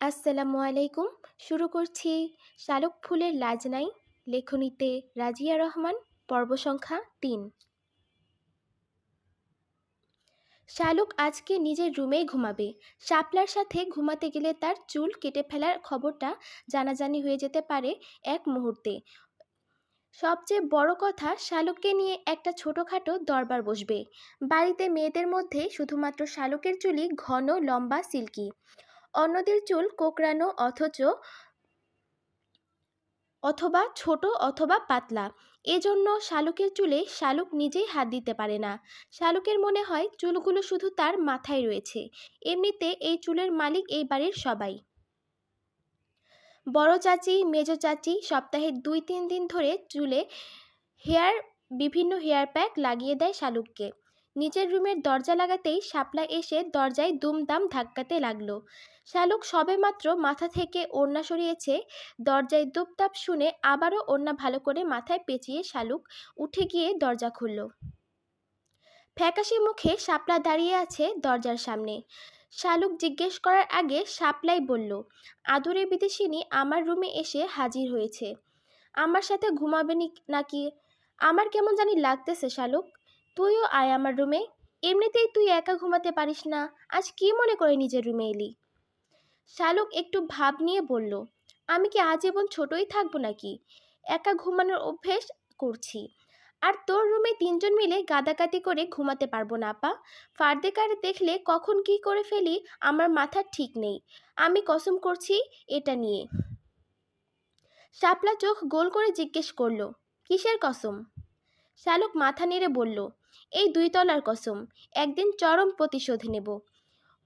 আসসালামু আলাইকুম, শুরু করছি শালুক ফুলের লাজ নাই, লেখনীতে রাজিয়া রহমান, পর্ব সংখ্যা তিন। শালুক আজকে নিজের রুমেই ঘুমাবে। শাপলার সাথে ঘুমাতে গেলে তার চুল কেটে ফেলার খবরটা জানাজানি হয়ে যেতে পারে এক মুহূর্তে। সবচেয়ে বড় কথা, শালুককে নিয়ে একটা ছোটোখাটো দরবার বসবে। বাড়িতে মেয়েদের মধ্যে শুধুমাত্র শালুকের চুলই ঘন, লম্বা, সিল্কি। অন্যদের চুল কোকড়ানো অথচ অথবা ছোট অথবা পাতলা। এজন্য শালুকের চুলে শালুক নিজেই হাত দিতে পারে না। শালুকের মনে হয় চুলগুলো শুধু তার মাথায় রয়েছে। এমনিতে এই চুলের মালিক এই বাড়ির সবাই। বড় চাচি, মেজ চাচি সপ্তাহে দুই তিন দিন ধরে চুলে হেয়ার, বিভিন্ন হেয়ার প্যাক লাগিয়ে দেয় শালুককে। নিজের রুমের দরজা লাগাতেই শাপলা এসে দরজায় দুমদাম ধাক্কাতে লাগল। শালুক সবেমাত্র মাথা থেকে ওড়না সরিয়েছে, দরজায় দুপতাপ শুনে আবারও ওড়না ভালো করে মাথায় পেঁচিয়ে শালুক উঠে গিয়ে দরজা খুলল। ফ্যাকাশি মুখে শাপলা দাঁড়িয়ে আছে দরজার সামনে। শালুক জিজ্ঞেস করার আগে শাপলাই বলল, আদরে বিদেশিনী আমার রুমে এসে হাজির হয়েছে। আমার সাথে ঘুমাবে নাকি? আমার কেমন জানি লাগতেছে শালুক। তুইও আয় আমার রুমে। এমনিতেই তুই একা ঘুমাতে পারিস না। আজ কি মনে করে নিজের রুমে এলি? শালুক একটু ভাব নিয়ে বলল, আমি কি আজীবন ছোটই থাকব নাকি? একা ঘুমানোর অভ্যেস করছি। আর তোর রুমে তিনজন মিলে গাদাগাদি করে ঘুমাতে পারব না, আপা। ফার্দে কারে দেখলে কখন কি করে ফেলি আমার মাথা ঠিক নেই। আমি কসম করছি এটা নিয়ে। শাপলা চোখ গোল করে জিজ্ঞেস করল, কিসের কসম? শালুক মাথা নেড়ে বলল এই দুই তলার কসম, একদিন চরম প্রতিশোধ নেব।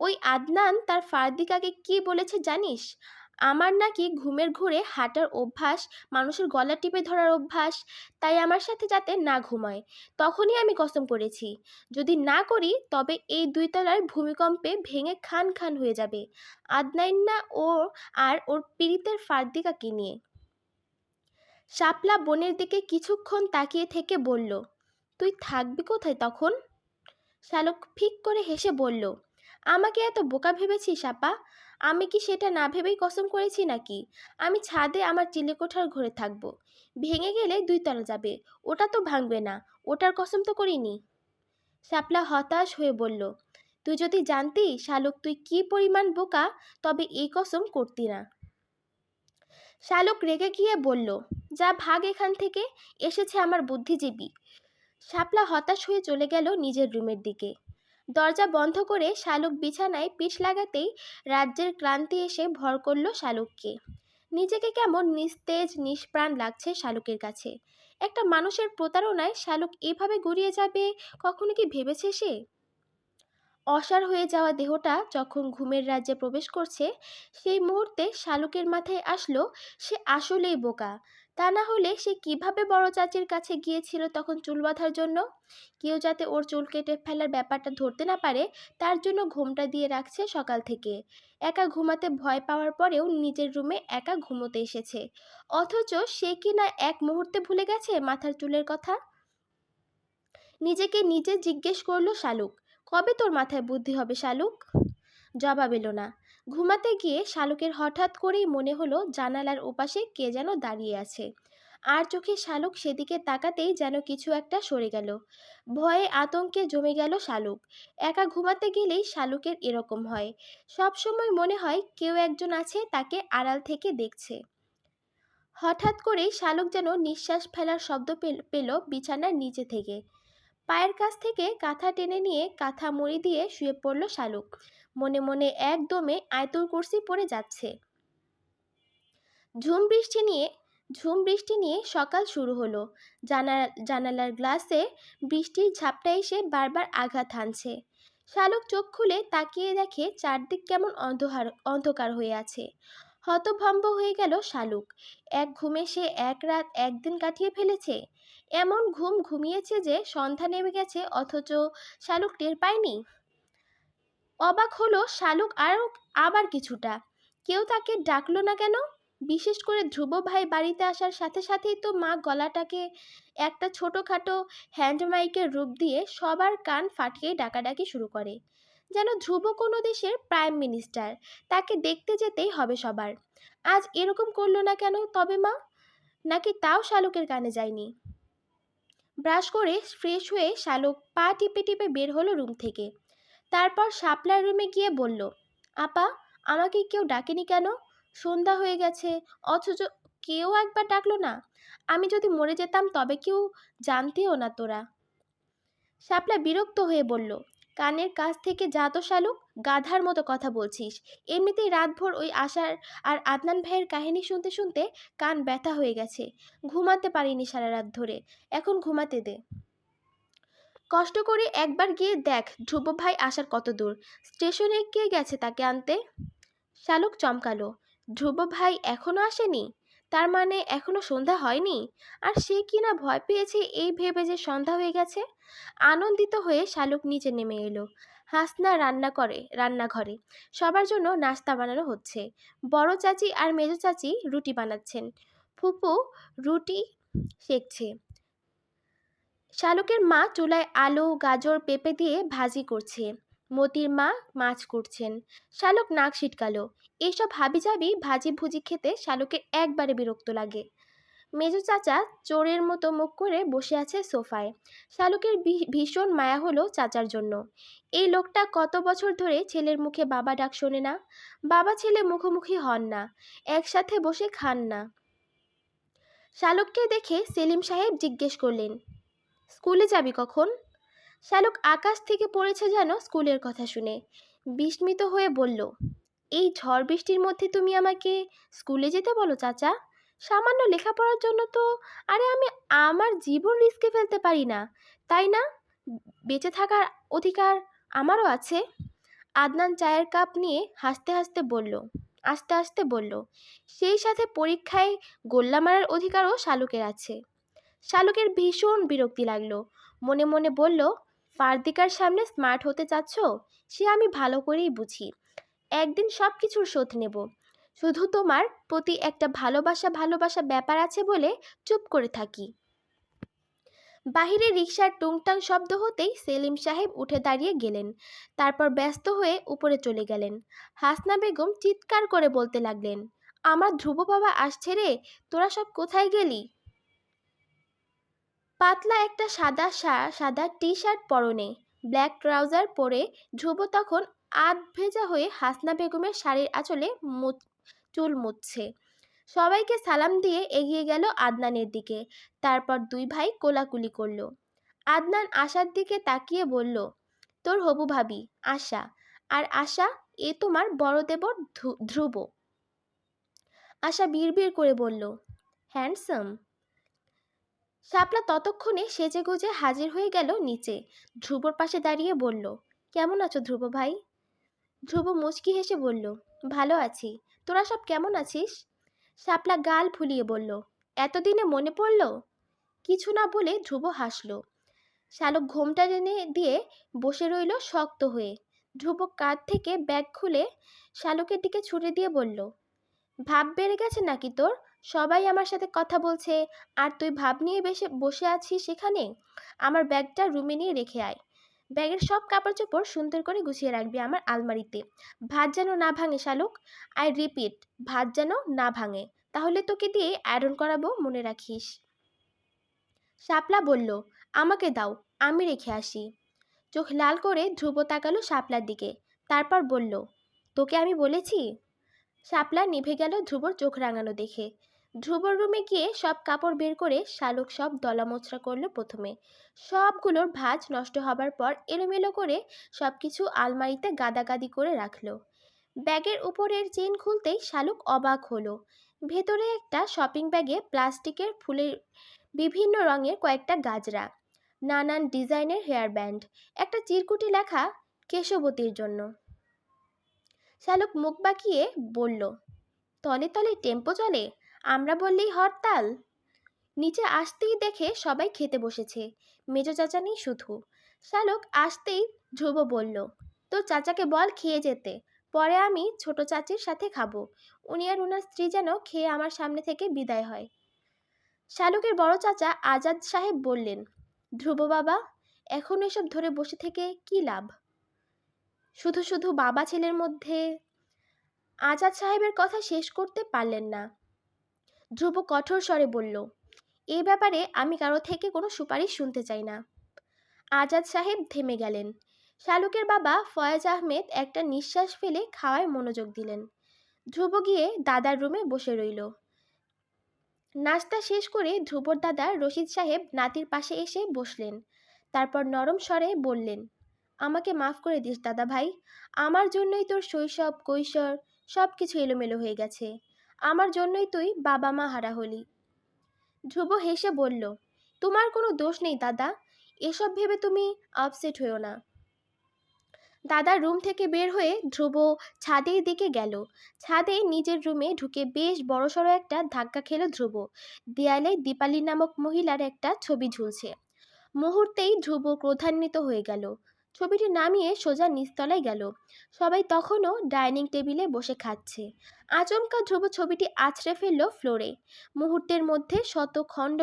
ওই আদনান তার ফার্দিকাকে কি বলেছে জানিস? আমার নাকি ঘুমের ঘুরে হাঁটার অভ্যাস, মানুষের গলা টিপে ধরার অভ্যাস, তাই আমার সাথে যাতে না ঘুমায়। তখনই আমি কসম করেছি। যদি না করি, তবে এই দুই তলার ভূমিকম্পে ভেঙে খান খান হয়ে যাবে। আদনাইন না ও আর ওর পীড়িতের ফার্দিকাকে নিয়ে। শাপলা বনের দিকে কিছুক্ষণ তাকিয়ে থেকে বলল তুই থাকবি কোথায় তখন? শালক ফিক করে হেসে বলল, আমাকে এত বোকা ভেবেছিস, আপা? আমি কি সেটা না ভেবেই কসম করেছি নাকি? আমি ছাদে আমার চিলেকোঠার ঘরে থাকব। ভেঙে গেলে দুই তলা যাবে। ওটা তো ভাঙবে না। ওটার কসম তো করিনি। শাপলা হতাশ হয়ে বলল, তুই যদি জানতি, শালক, তুই কি পরিমাণ বোকা, তবে এই কসম করতি না। শালক রেগে গিয়ে বলল, যা ভাগ এখান থেকে, এসেছে আমার বুদ্ধিজীবী। শাপলা হতাশ হয়ে চলে গেল নিজের রুমের দিকে। দরজা বন্ধ করে শালুক বিছানায় পিঠ লাগাতেই রাজ্যের ক্লান্তি এসে ভর করল শালুককে। নিজেকে কেমন নিস্তেজ, নিষ্প্রাণ লাগছে শালুকের কাছে। একটা মানুষের প্রতারণায় শালুক এভাবে গড়িয়ে যাবে, কখনো কি ভেবেছে সে? অসার হয়ে যাওয়া দেহটা যখন ঘুমের রাজ্যে প্রবেশ করছে, সেই মুহূর্তে শালুকের মাথায় আসলো, সে আসলেই বোকা। তা না হলে সে কীভাবে বড় চাচির কাছে গিয়েছিল তখন চুল বাঁধার জন্য? কেউ যাতে ওর চুল কেটে ফেলার ব্যাপারটা ধরতে না পারে, তার জন্য ঘুমটা দিয়ে রাখছে সকাল থেকে। একা ঘুমাতে ভয় পাওয়ার পরেও নিজের রুমে একা ঘুমোতে এসেছে। অথচ সে কি না এক মুহূর্তে ভুলে গেছে মাথার চুলের কথা? নিজেকে নিজে জিজ্ঞেস করল শালুক, কবে তোর মাথায় বুদ্ধি হবে শালুক? জবাব এলো না। ঘুমাতে গিয়ে শালুকের হঠাৎ করেই মনে হলো জানালার ওপাশে কে যেন দাঁড়িয়ে আছে। আর চোখে শালুক সেদিকে তাকাতেই যেন কিছু একটা সরে গেল। ভয়ে আতঙ্কে জমে গেল শালুক। একা ঘুমাতে গেলেই শালুকের এরকম হয়। সব সময় মনে হয় কেউ একজন আছে তাকে আড়াল থেকে দেখছে। হঠাৎ করেই শালুক যেন নিঃশ্বাস ফেলার শব্দ পেল বিছানার নিচে থেকে। পায়ের কাছ থেকে কাঁথা টেনে নিয়ে কাঁথা মুড়ি দিয়ে শুয়ে পড়ল শালুক। মনে মনে একদমে আয়তুল কুরসি পড়ে যাচ্ছে। ঝুম বৃষ্টি নিয়ে, ঝুম বৃষ্টি নিয়ে সকাল শুরু হলো। জানা, জানালার গ্লাসে বৃষ্টির ঝাপটা এসে বারবার আঘাত হানছে। শালুক চোখ খুলে তাকিয়ে দেখে চারদিক কেমন অন্ধকার অন্ধকার হয়ে আছে। হতভম্ব হয়ে গেল শালুক। এক ঘুমে সে এক রাত একদিন কাটিয়ে ফেলেছে? এমন ঘুম ঘুমিয়েছে যে সন্ধ্যা নেমে গেছে, অথচ শালুক টের পায়নি? অবাক হলো শালুক আরও আবার কিছুটা। কেউ তাকে ডাকলো না কেন? বিশেষ করে ধ্রুব ভাই বাড়িতে আসার সাথে সাথেই তো মা গলাটাকে একটা ছোটোখাটো হ্যান্ড মাইকের রূপ দিয়ে সবার কান ফাটিয়ে ডাকাডাকি শুরু করে। যেন ধ্রুব কোনো দেশের প্রাইম মিনিস্টার, তাকে দেখতে যেতেই হবে সবার। আজ এরকম করল না কেন তবে মা? নাকি তাও শালুকের কানে যায়নি? ব্রাশ করে ফ্রেশ হয়ে শালুক পা টিপে টিপে বের হলো রুম থেকে। তারপর শাপলার রুমে গিয়ে বলল, আপা, আমাকে কেউ ডাকেনি কেন? সন্ধ্যা হয়ে গেছে, অথচ কেউ একবার ডাকলো না। আমি যদি মরে যেতাম তবে কেউ জানতেও না তোরা। শাপলা বিরক্ত হয়ে বলল, কানের কাছ থেকে যা তো শালুক, গাধার মতো কথা বলছিস। এমনিতেই রাতভর ওই আশার আর আদনান ভাইয়ের কাহিনী শুনতে শুনতে কান ব্যথা হয়ে গেছে। ঘুমাতে পারিনি সারা রাত ধরে। এখন ঘুমাতে দে। কষ্ট করে একবার গিয়ে দেখ, ধ্রুব ভাই আসার কত দূর। স্টেশনে কে গেছে তাকে আনতে? শালুক চমকালো। ধ্রুব ভাই এখনও আসেনি? তার মানে এখনও সন্ধ্যা হয়নি? আর সে কিনা ভয় পেয়েছে এই ভেবে যে সন্ধ্যা হয়ে গেছে? আনন্দিত হয়ে শালুক নিচে নেমে এলো। হাসনা রান্না করে, রান্নাঘরে। সবার জন্য নাস্তা বানানো হচ্ছে। বড় চাচি আর মেজো চাচি রুটি বানাচ্ছেন। ফুপু রুটি সেকছে শালুকের মা চুলায় আলু, গাজর, পেঁপে দিয়ে ভাজি করছে। মতির মা মাছ করছেন শালুক নাক ছিটকালো এইসব হাবি হাবিজাবি ভাজি ভুজি খেতে শালুকের একবারে বিরক্ত লাগে। মেজো চাচা চোরের মতো মুখ করে বসে আছে সোফায়। শালুকের ভীষণ মায়া হলো চাচার জন্য। এই লোকটা কত বছর ধরে ছেলের মুখে বাবা ডাক শোনে না? বাবা ছেলে মুখোমুখি হন না। একসাথে বসে খান না। শালুককে দেখে সেলিম সাহেব জিজ্ঞেস করলেন স্কুলে যাবি কখন? শালুক আকাশ থেকে পড়েছে যেন স্কুলের কথা শুনে। বিস্মিত হয়ে বলল, এই ঝড় বৃষ্টির মধ্যে তুমি আমাকে স্কুলে যেতে বলো, চাচা? সামান্য লেখাপড়ার জন্য তো, আরে আমি আমার জীবন রিস্কে ফেলতে পারি না। তাই না? বেঁচে থাকার অধিকার আমারও আছে। আদনান চায়ের কাপ নিয়ে হাসতে হাসতে বলল, আস্তে আস্তে বলল, সেই সাথে পরীক্ষায় গোল্লা মারার অধিকারও শালুকের আছে। শালুকের ভীষণ বিরক্তি লাগল। মনে মনে বলল, ফার্দিকার সামনে স্মার্ট হতে চাচ্ছ? সে আমি ভালো করেই বুঝি। একদিন সব কিছুর শোধ নেব। শুধু তোমার প্রতি একটা ভালোবাসা ভালোবাসা ব্যাপার আছে বলে চুপ করে থাকি বাহিরে রিক্সার টুংটাং শব্দ হতেই সেলিম সাহেব উঠে দাঁড়িয়ে গেলেন। তারপর ব্যস্ত হয়ে উপরে চলে গেলেন। হাসনা বেগম চিৎকার করে বলতে লাগলেন, আমার ধ্রুব বাবা আসছে রে, তোরা সব কোথায় গেলি? পাতলা একটা সাদা সাদা টি শার্ট পরনে, ব্ল্যাক ট্রাউজার পরে ধ্রুব তখন আধ ভেজা হয়ে হাসনা বেগমের শাড়ির আঁচলে চুল মুছছে সবাইকে সালাম দিয়ে এগিয়ে গেল আদনানের দিকে। তারপর দুই ভাই কোলাকুলি করল। আদনান আশার দিকে তাকিয়ে বলল, তোর হবু ভাবি, আশা। আর আশা, এ তোমার বড় দেবর ধ্রুব। আশা বিড়বিড় করে বলল, হ্যান্ডসাম। শাপলা ততক্ষণে সেজে গুজে হাজির হয়ে গেল নিচে। ধ্রুবর পাশে দাঁড়িয়ে বলল, কেমন আছো ধ্রুব ভাই? ধ্রুব মুচকি হেসে বলল, ভালো আছি। তোরা সব কেমন আছিস? শাপলা গাল ফুলিয়ে বলল, এতদিনে মনে পড়ল? কিছু না বলে ধ্রুব হাসল। শালক ঘোমটা টেনে দিয়ে বসে রইল শক্ত হয়ে। ধ্রুব কাঁধ থেকে ব্যাগ খুলে শালকের দিকে ছুড়ে দিয়ে বলল, ভাব বেড়ে গেছে নাকি তোর? সবাই আমার সাথে কথা বলছে, আর তুই ভাব নিয়ে বেসে বসে আছিস সেখানে? আমার ব্যাগটা রুমে নিয়ে রেখে আয়। ব্যাগের সব কাপড় চোপড় সুন্দর করে গুছিয়ে রাখবি আমার আলমারিতে। ভাত যেন না ভাঙে, শালুক। আই রিপিট ভাত যেন না ভাঙে। তাহলে তোকে দিয়ে আয়রন করাবো, মনে রাখিস। শাপলা বলল, আমাকে দাও, আমি রেখে আসি। চোখ লাল করে ধ্রুব তাকালো শাপলার দিকে। তারপর বলল, তোকে আমি বলেছি? শাপলা নিভে গেল ধ্রুবর চোখ রাঙানো দেখে। ধ্রুবর রুমে গিয়ে সব কাপড় বের করে শালুক সব দলামোচড়া করল প্রথমে। সবগুলোর ভাঁজ নষ্ট হবার পর এলোমেলো করে সব কিছু আলমারিতে গাদাগাদি করে রাখল। ব্যাগের উপরের চেন খুলতেই শালুক অবাক হলো। ভেতরে একটা শপিং ব্যাগে প্লাস্টিকের ফুলের বিভিন্ন রঙের কয়েকটা গাজরা, নানান ডিজাইনের হেয়ার ব্যান্ড একটা চিরকুটি লেখা কেশবতীর জন্য। শালুক মুখ বাঁকিয়ে বলল, তলে তলে টেম্পো চলে? আমরা বললেই হরতাল। নিচে আসতেই দেখে সবাই খেতে বসেছে, মেজো চাচা নেই শুধু। শালক আসতেই ধ্রুব বলল তো চাচাকে বল খেয়ে যেতে, পরে আমি ছোট চাচির সাথে খাব। উনি আর উনার স্ত্রী যেন খেয়ে আমার সামনে থেকে বিদায় হয়। শালুকের বড় চাচা আজাদ সাহেব বললেন, ধ্রুব বাবা, এখন এসব ধরে বসে থেকে কি লাভ? শুধু শুধু বাবা ছেলের মধ্যে আজাদ সাহেবের কথা শেষ করতে পারলেন না। ধ্রুব কঠোর স্বরে বলল এই ব্যাপারে আমি কারও থেকে কোনো সুপারিশ শুনতে চাই না। আজাদ সাহেব থেমে গেলেন। শালুকের বাবা ফয়েজ আহমেদ একটা নিঃশ্বাস ফেলে খাওয়ায় মনোযোগ দিলেন। ধ্রুব গিয়ে দাদার রুমে বসে রইল। নাস্তা শেষ করে ধ্রুবর দাদা রশিদ সাহেব নাতির পাশে এসে বসলেন। তারপর নরম স্বরে বললেন, আমাকে মাফ করে দিস দাদা ভাই আমার জন্যই তোর শৈশব, কৈশোর সব কিছু এলোমেলো হয়ে গেছে। আমার জন্যই তুই বাবা মা হারা হলি। ধ্রুব হেসে বলল, তোমার কোনো দোষ নেই দাদা, এসব ভেবে তুমি আপসেট হয়েও না। দাদার রুম থেকে বের হয়ে ধ্রুব ছাদের দিকে গেল। ছাদে নিজের রুমে ঢুকে বেশ বড়সড় একটা ধাক্কা খেল ধ্রুব। দেয়ালে দীপালি নামক মহিলার একটা ছবি ঝুলছে। মুহূর্তেই ধ্রুব ক্রোধান্বিত হয়ে গেল। ছবিটি নামিয়ে সোজা নিচতলায় গেল। সবাই তখনও ডাইনিং টেবিলে বসে খাচ্ছে। আচমকা ধ্রুব ছবিটি আছড়ে ফেলল ফ্লোরে। মুহূর্তের মধ্যে শত খণ্ড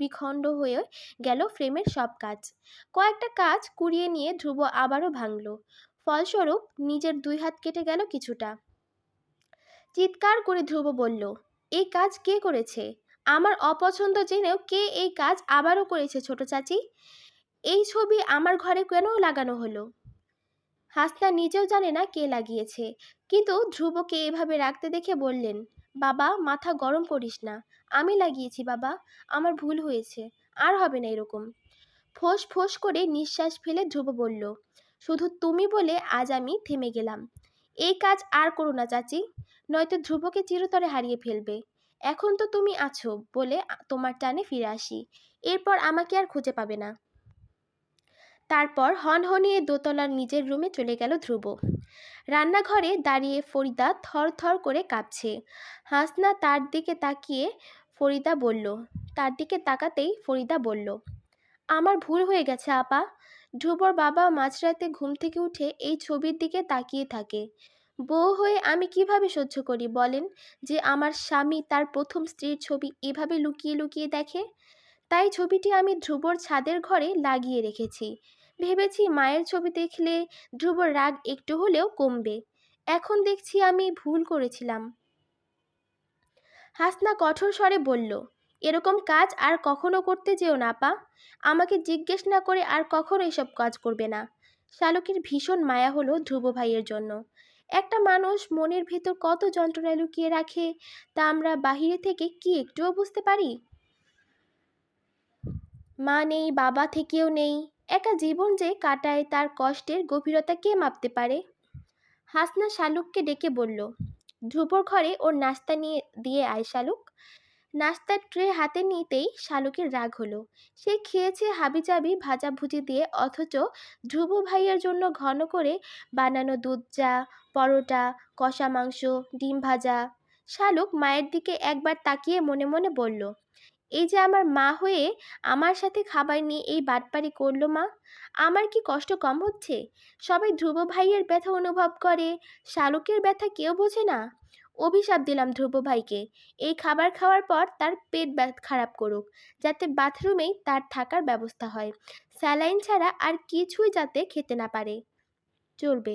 বিখণ্ড হয়ে গেল ফ্রেমের সব কাজ। কয়েকটা কাজ কুড়িয়ে নিয়ে ধ্রুব আবারও ভাঙল। ফলস্বরূপ নিজের দুই হাত কেটে গেল কিছুটা। চিৎকার করে ধ্রুব বলল, এই কাজ কে করেছে? আমার অপছন্দ জেনেও কে এই কাজ আবারও করেছে ছোট চাচি? এই ছবি আমার ঘরে কেন লাগানো হলো? হাসনা নিজেও জানে না কে লাগিয়েছে। কিন্তু ধ্রুবকে এভাবে রাখতে দেখে বললেন, বাবা, মাথা গরম করিস না। আমি লাগিয়েছি, বাবা। আমার ভুল হয়েছে। আর হবে না এরকম। ফোঁস ফোঁস করে নিঃশ্বাস ফেলে ধ্রুব বলল, শুধু তুমি বলে আজ আমি থেমে গেলাম। এই কাজ আর করো না, চাচি। নয়তো ধ্রুবকে চিরতরে হারিয়ে ফেলবে। এখন তো তুমি আছো বলে তোমার টানে ফিরে আসি। এরপর আমাকে আর খুঁজে পাবে না। তারপর হনহনিয়ে দোতলার নিজের রুমে চলে গেল ধ্রুব। রান্নাঘরে দাঁড়িয়ে ফরিদা থর থর করে কাঁপছে। হাসনা তার দিকে তাকিয়ে ফরিদা বলল, তার দিকে তাকাতেই ফরিদা বলল, আমার ভুল হয়ে গেছে আপা। ধ্রুবর বাবা মাঝরাতে ঘুম থেকে উঠে এই ছবির দিকে তাকিয়ে থাকে। বউ হয়ে আমি কীভাবে সহ্য করি বলেন যে আমার স্বামী তার প্রথম স্ত্রীর ছবি এভাবে লুকিয়ে লুকিয়ে দেখে? তাই ছবিটি আমি ধ্রুবর ছাদের ঘরে লাগিয়ে রেখেছি। ভেবেছি মায়ের ছবি দেখলে ধ্রুবর রাগ একটু হলেও কমবে। এখন দেখছি আমি ভুল করেছিলাম। হাসনা কঠোর স্বরে বলল, এরকম কাজ আর কখনো করতে যেও না পা আমাকে জিজ্ঞেস না করে আর কখনো এসব কাজ করবে না। শালকের ভীষণ মায়া হলো ধ্রুব ভাইয়ের জন্য। একটা মানুষ মনের ভেতর কত যন্ত্রণা লুকিয়ে রাখে তা আমরা বাহিরে থেকে কি একটুও বুঝতে পারি? মা নেই, বাবা থেকেও নেই। একা জীবন যে কাটায় তার কষ্টের গভীরতা কে মাপতে পারে? হাসনা শালুককে ডেকে বলল, ধ্রুবর ঘরে ওর নাস্তা নিয়ে, দিয়ে আয় শালুক। নাস্তার ট্রে হাতে নিতেই শালুকের রাগ হলো। সে খেয়েছে হাবিজাবি ভাজাভুজি দিয়ে, অথচ ধ্রুব ভাইয়ের জন্য ঘন করে বানানো দুধ চা, পরোটা, কষা মাংস, ডিম ভাজা। শালুক মায়ের দিকে একবার তাকিয়ে মনে মনে বলল এই যে আমার মা হয়ে আমার সাথে খাবার নিয়ে এই বাটপারি করল মা, আমার কি কষ্ট কম হচ্ছে? সবাই ধ্রুব ভাইয়ের ব্যথা অনুভব করে, শালুকের ব্যথা কেউ বোঝে না। অভিশাপ দিলাম ধ্রুব ভাইকে, এই খাবার খাওয়ার পর তার পেট খারাপ করুক, যাতে বাথরুমেই তার থাকার ব্যবস্থা হয়। স্যালাইন ছাড়া আর কিছুই যাতে খেতে না পারে। চলবে।